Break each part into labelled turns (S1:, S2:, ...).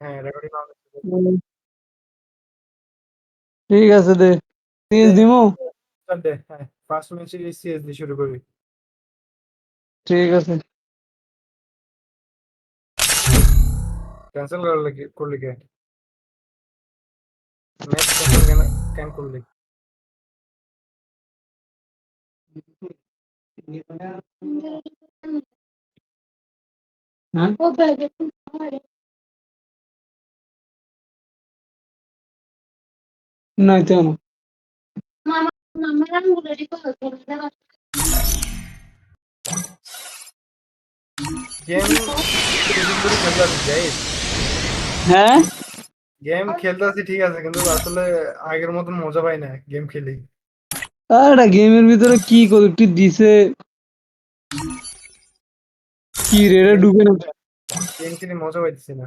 S1: হ্যাঁ recording on
S2: হুম। ঠিক আছে দে সিএস দিমু
S1: দে হ্যাঁ ফার্স্ট ম্যাচে সিএস দিয়ে শুরু করি।
S2: ঠিক আছে।
S1: ক্যান্সেল করলে কি করলি কে? ম্যাচ ক্যান্সেল কেন কেন করলি?
S2: হ্যাঁ। নাই তো না হ্যাঁ?
S1: গেম খেলতে আছি ঠিক আছে কিন্তু আসলে আগের মতন মজা পাই না গেম খেলি।
S2: আরে গেমের ভিতরে কি দিছে। কি রে ঢুকে না।
S1: গেম খেলে মজা পাইতেছি না।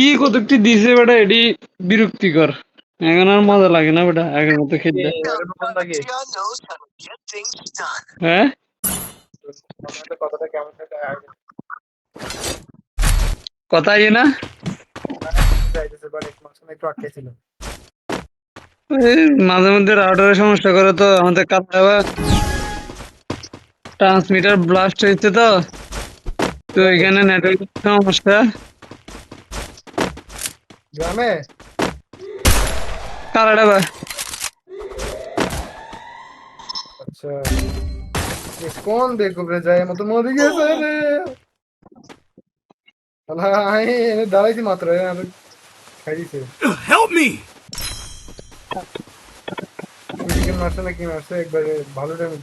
S2: কি কতকটি দিছে বেটা এডি বিরক্তিকর। এখন আর মজা লাগে না বেটা আগের মতো খেলতে। হ্যাঁ? কথা ইয়ে না? মাঝে মধ্যে রাউটারের সমস্যা করে তো আমাদের কাপড়া ট্রান্সমিটার ব্লাস্ট হয়েছে তো তো এখানে নেটওয়ার্ক সমস্যা।
S1: গ্রামে?
S2: কালাটা বা
S1: আচ্ছা। কোন বেকুব রে যায় মতো মরে গেছে রে। আমি এনে দাঁড়াইছি মাত্র এ খাই দিছে
S3: me!
S1: চিকেন মারছে না কি মারছে একবারে ভালো ড্যামেজ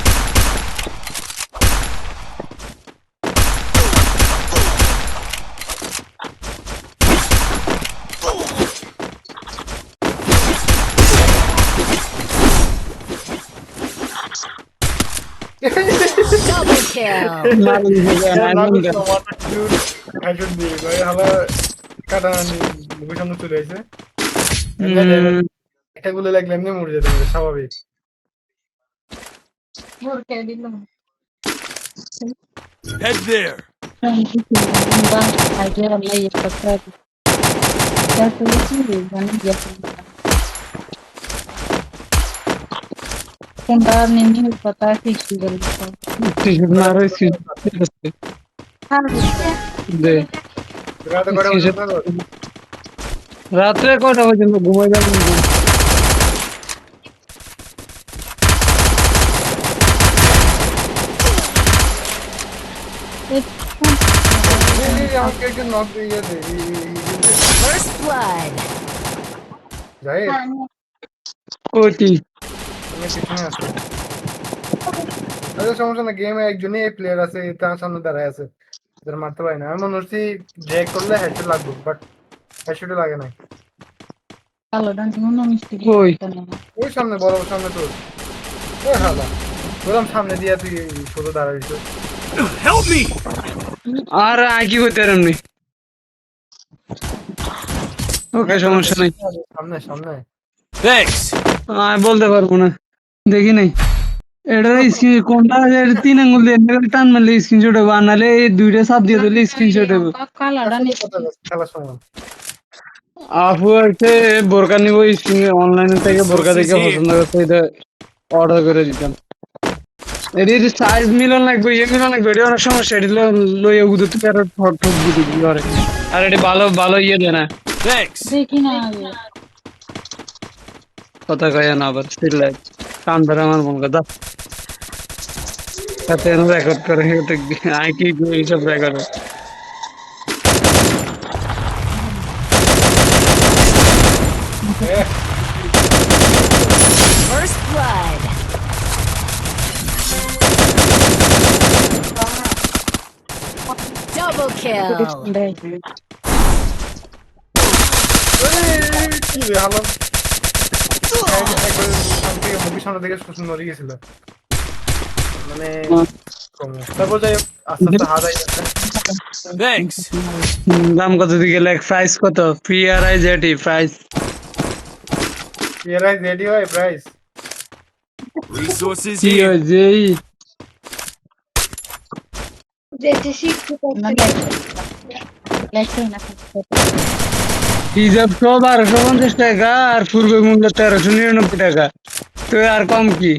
S4: Double kill.
S2: মারুন ভেবে, মারুন গা।
S1: হেডশট দিয়ে ভাই হালা কাটা নি মুখের সামনে চলে আসে
S2: হুম,
S1: এটা গুলো লাগলে এমনি মরে যেতে পারে স্বাভাবিক
S3: Head there!
S5: কোনটা নেমে কথা ফিক্সড করে দিতে
S2: t-shirt মার হয়েছে। ঠিক আছে, দে।
S1: রাতে কটা বাজে না তোর?
S2: রাত্রে কটা পর্যন্ত ঘুমাই যাবেন
S1: এই, এই, আমাকে একটু নক দিয়ে দে এই, এই, এই, এই, দে।
S4: First blood.
S1: যাই
S2: কোটি
S1: আমি পিছনে আছি আরে সমস্যা না গেমে একজনই প্লেয়ার আছে তার সামনে দাঁড়ায় আছে। এদের মারতে পারি না। আমি মনে হচ্ছি ড্র্যাগ করলে হেডশট লাগবে বাট হেডশটে লাগে না
S5: কালো ডান্স মিষ্টি
S2: কই?
S1: ওই সামনে বড় সামনে তোর। ওই হালা বললাম সামনে দিয়ে তুই ছোট দাঁড়াইছ
S3: Help me!
S2: আর নি ওকে সমস্যা নাই।
S1: সামনে সামনে!
S2: আমি বলতে পারব না। দেখি নাই এটার স্ক্রিন কোনটা আছে? এটা তিন আঙ্গুল দিয়ে টান মারলে স্ক্রিনশট হবে আর নাহলে এই দুইটা চাপ দিয়ে দিলে স্ক্রিনশট হবে
S1: সময়
S2: আপু বোরকা নিব স্ক্রিনে অনলাইনে থেকে বোরকা দেখে পছন্দ করছে এটা অর্ডার করে দিতাম এটি সাইজ মিলন লাগবে ইয়ে মিলন লাগবে এটি অনেক সমস্যা এটি লইয়া উদে তুই আর ঠক ঠক বুঝি করে আর এটি ভালো ভালো ইয়ে দেয় না
S3: Thanks!
S5: দেখি না
S2: কথা কয় না আবার চিল্লাই কান ধরে আমার মন কথা সাথে রেকর্ড করে আই কি এইসব record
S4: First blood. Double kill.
S5: দেখ
S1: কি রে হলো একবার সামনে থেকে মুখের সামনে থেকে শুশুন গেছিল মানে তারপর যাই আস্তে আস্তে হাত আই
S2: দাম কত? দিকে লাগ প্রাইস কত? পি আর আই জেটি প্রাইস
S1: এরাই রেডি হয় প্রাইস
S3: Resources
S2: কি
S3: here.
S2: হয় যেই
S5: না লেখছে না
S2: হিজাব সব বারোশো পঞ্চাশ টাকা, আর পূর্ব মূল্য তেরোশো নিরানব্বই টাকা। তো আর কম কি?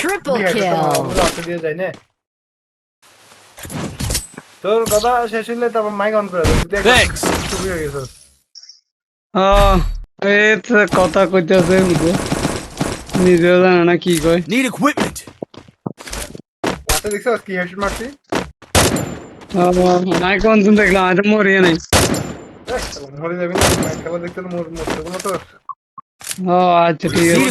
S4: Triple kill.
S1: রাস্তা দিয়ে যাই না তোর কথা শেষ হইলে তারপর মাইক অন করে দেবো।
S3: Thanks.
S1: চুপি হয়ে গেছিস
S2: ও এই কথা কইতেছে বুঝে নিজেও জানে না কি কয়।
S1: কি হেডশট মারছি?
S2: দেখলাম মরিয়ে নাই।
S1: মরে যাবি না খেলা দেখতে মরতে
S2: ও আচ্ছা ঠিক আছে।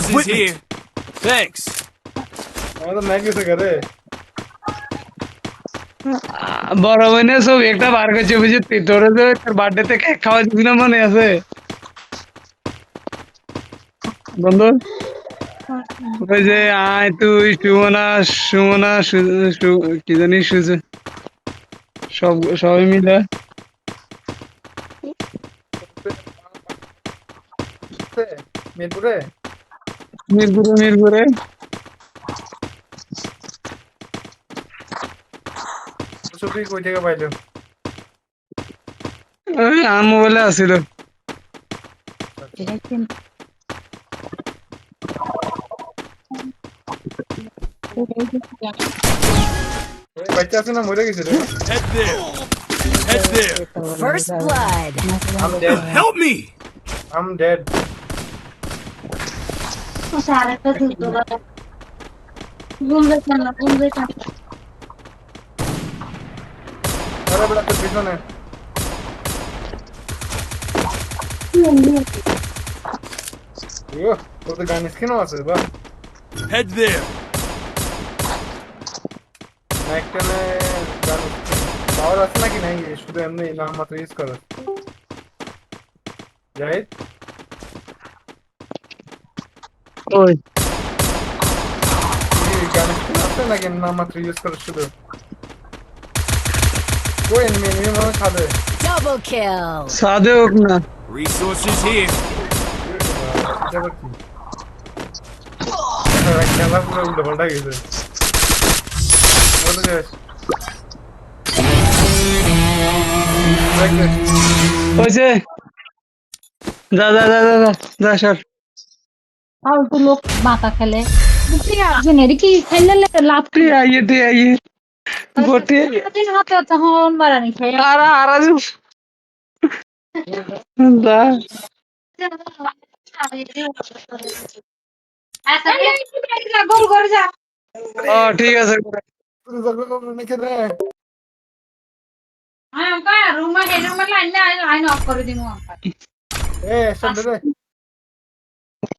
S2: বড় বোনের ছবি একটা বার করছে বুঝি তোর তোর বার্থডে তে কেক খাওয়া দিবি না মনে আছে? বন্ধু? ওই যে আয় তুই সুমনা সুমনা কি জানি সুজে। সব সবাই মিলে।
S1: মিরপুরে?
S2: মিরপুরে মিরপুরে।
S1: ছবি কই থেকে পাইলো
S2: ওই আমার মোবাইলে আসছিল
S1: বাচ্চা আছে না মরে গেছে রে
S3: Head there! Head there!
S4: First blood.
S1: I'm dead
S3: Help me!
S1: I'm dead আরে বেটা তোর পিছনে ইয়ো তোর তো গান স্কিনও আছে বাহ
S3: Head there!
S1: নাইকটানে গান পাওয়ার আছে নাকি নাই শুধু এমনি নাম মাত্র ইউজ করো জাহিদ
S2: ওই
S1: কি গান স্কিন আছে নাকি নাম মাত্র ইউজ করো এনিমি এনিমি মনে ছাদে
S4: Double kill.
S2: সাদে হোক না
S3: Resources here!
S1: কি খেলা পুরো উল্টো পাল্টা গেছে বলে যাস দেখ দেখ
S2: হয়েছে যা যা যা যা যা যা সর
S5: ফালতু লোক মাথা খেলে আসবেন এর কি খেললে লাভ কি
S2: আইয়ে টি আইয়ে
S5: হাতে তখন মারানি খেয়ে
S2: আরা আরা যু যা
S5: গোল করে যা।
S2: ও ঠিক আছে।
S5: রুমে রুমে লাইন লাইন অফ করে দিমু।
S1: এ সব